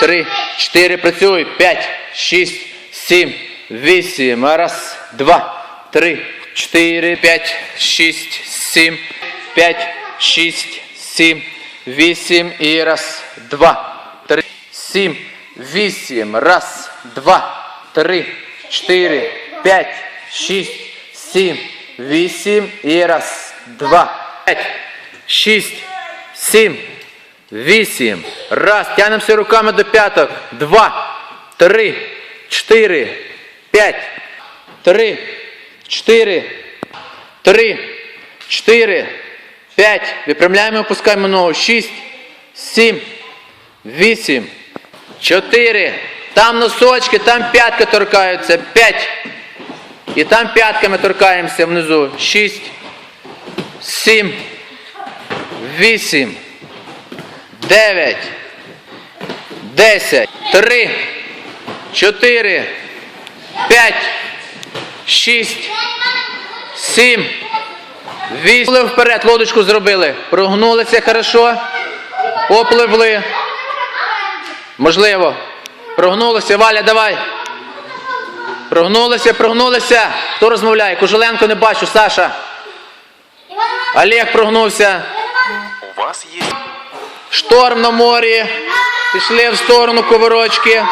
три, чотири. Працюй. П'ять, шість, сім, вісім. Раз, два, три, чотири, п'ять, шість, сім, п'ять, шість, сім, вісім. І раз, два, три, сім, вісім. Раз, два, три, чотири, п'ять, шість, сім, вісім. І раз, два, п'ять, шість, сім, вісім. Раз. Тянемося руками до п'яток. Два, три, чотири, п'ять, три, чотири, три, чотири, п'ять. Випрямляємо, опускаємо ногу. Шість, сім, вісім, чотири. Там носочки, там п'ятки торкаються. П'ять. І там п'ятками торкаємося внизу. Шість, сім, вісім, дев'ять, десять, три, чотири, п'ять, шість, сім, вісім. Попливли вперед, лодочку зробили. Прогнулися хорошо. Попливли. Можливо. Прогнулися. Валя, давай. Прогнулися, прогнулися. Хто розмовляє? Кожеленко не бачу, Саша. Олег прогнувся. У вас є Шторм на морі. Пішли в сторону коворочки.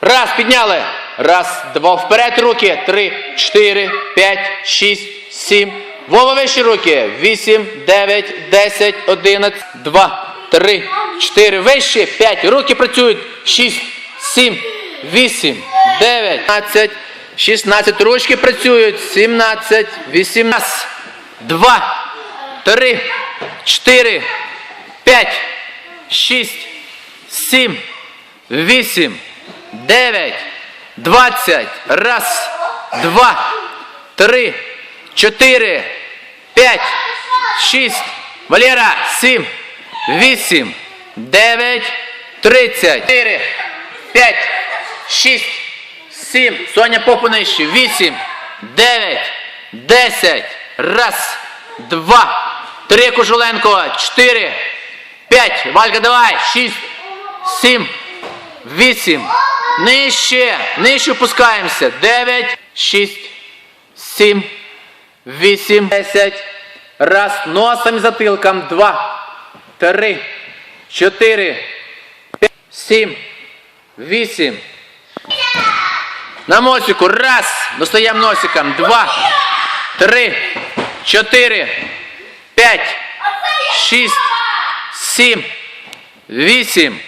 Раз, підняли. Раз, два, вперед руки. Три, чотири, п'ять, шість, сім. Вова вище руки. Вісім, дев'ять, десять, одинадцять, два, три, чотири. Вище. П'ять. Руки працюють. Шість, сім, вісім, дев'ять, дванадцять, шістнадцять. Ручки працюють. Сімнадцять, вісімнадцять. Два, три, чотири, п'ять, шість, сім, вісім, дев'ять, двадцять. Раз, два, три, чотири, п'ять, шість. Валера, сім, вісім, дев'ять, тридцять. Чотири, п'ять, шість, сім. Соня попу нижче. Вісім, дев'ять, десять. Раз, два, три, Кожуленко, чотири, п'ять. Валька, давай. Шість, сім, вісім. Нижче. Нижче опускаємося. Дев'ять, шість, сім, вісім, десять. Раз. Носом і затилком. Два, три, чотири, п'ять, сім, вісім. На носику. Раз. Достаємо носиком. Два, три, чотири, п'ять, шість, сім, вісім,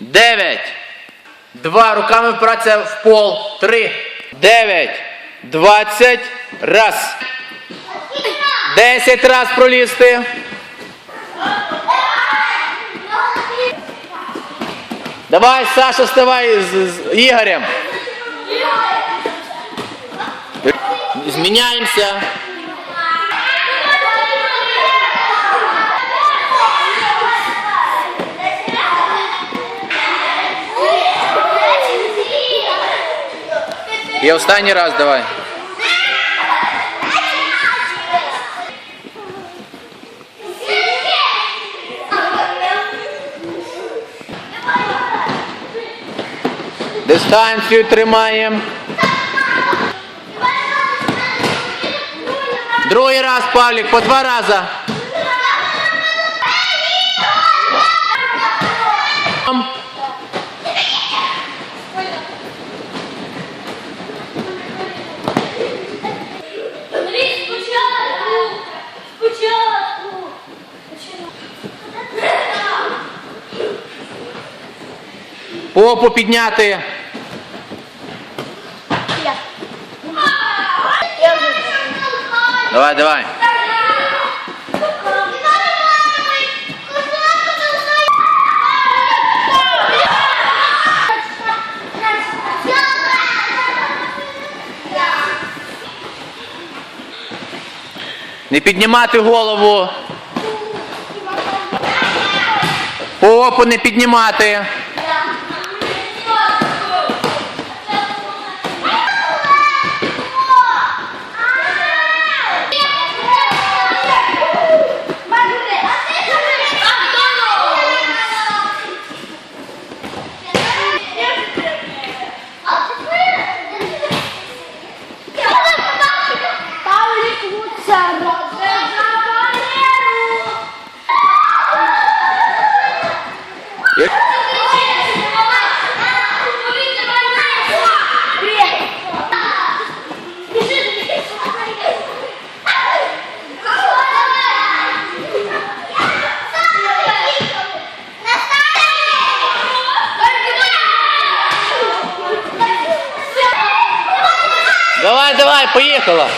дев'ять. Два. Руками впиратися в пол. Три, дев'ять, двадцять. Раз. Десять раз пролізти. Давай, Саша, вставай з, з Ігорем. Зміняємося. І останній раз давай. Дистанцію тримаємо. Другий раз, Павлік, по два рази. Попу підняти. Давай, давай. Не піднімати голову. Попу не піднімати. Давай, давай, поехала!